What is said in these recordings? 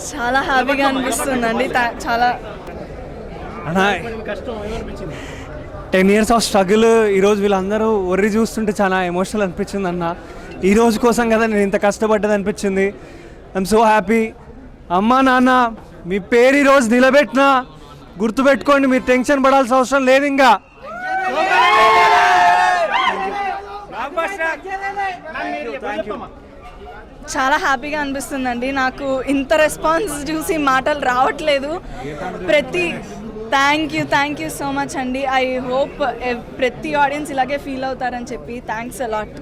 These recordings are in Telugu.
చాలా హ్యాపీగా అనిపిస్తుందండి. చాలా టెన్ ఇయర్స్ ఆఫ్ స్ట్రగుల్ ఈరోజు వీళ్ళందరూ ఒర్రి చూస్తుంటే చాలా ఎమోషనల్ అనిపించింది అన్న. ఈ రోజు కోసం కదా నేను ఇంత కష్టపడ్డది అనిపించింది. ఐఎమ్ సో హ్యాపీ అమ్మా నాన్న మీ పేరు ఈరోజు నిలబెట్టినా గుర్తుపెట్టుకోండి మీరు టెన్షన్ పడాల్సిన అవసరం లేదు ఇంకా. చాలా హ్యాపీగా అనిపిస్తుందండి. నాకు ఇంత రెస్పాన్స్ చూసి మాటలు రావట్లేదు. ప్రతి thank you thank you so much అండి. ఐ హోప్ ప్రతి ఆడియన్స్ ఇలాగే ఫీల్ అవుతారని చెప్పి thanks a lot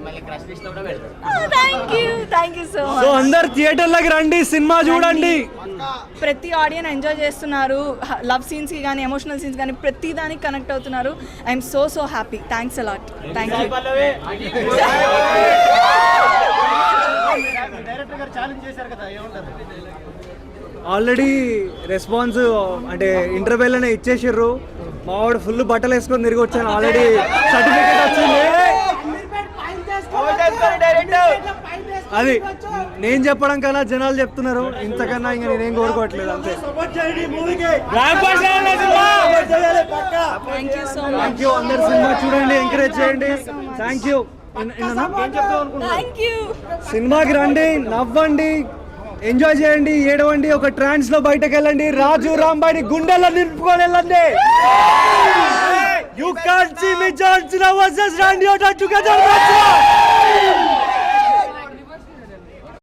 thank you thank you so so much అందరు థియేటర్లోకి రండి సినిమా చూడండి. ప్రతి ఆడియన్ ఎంజాయ్ చేస్తున్నారు. లవ్ సీన్స్కి కానీ ఎమోషనల్ సీన్స్ కానీ ప్రతి దానికి కనెక్ట్ అవుతున్నారు. I'm so so happy thanks a lot thank you already response అంటే ఇంటర్వెల్ అనే ఇచ్చేసిర్రు. మావాడు ఫుల్ బట్టలు వేసుకొని తిరిగి వచ్చాను. ఆల్రెడీ సర్టిఫికేట్ వచ్చింది. అది నేను చెప్పడం కన్నా జనాలు చెప్తున్నారు. ఇంతకన్నా ఇంకా నేనేం కోరుకోవట్లేదు అంతే. Thank you so much thank you అందరు సినిమా చూడండి ఎంకరేజ్ చేయండి. థ్యాంక్ యూ సినిమాకి రండి నవ్వండి ఎంజాయ్ చేయండి ఏడవండి ఒక ట్రాన్స్లో బయటకు వెళ్ళండి రాజు రాంబాయిని గుండెల్లో నింపుకొని వెళ్ళండి. You can't see me John Cena versus Randy together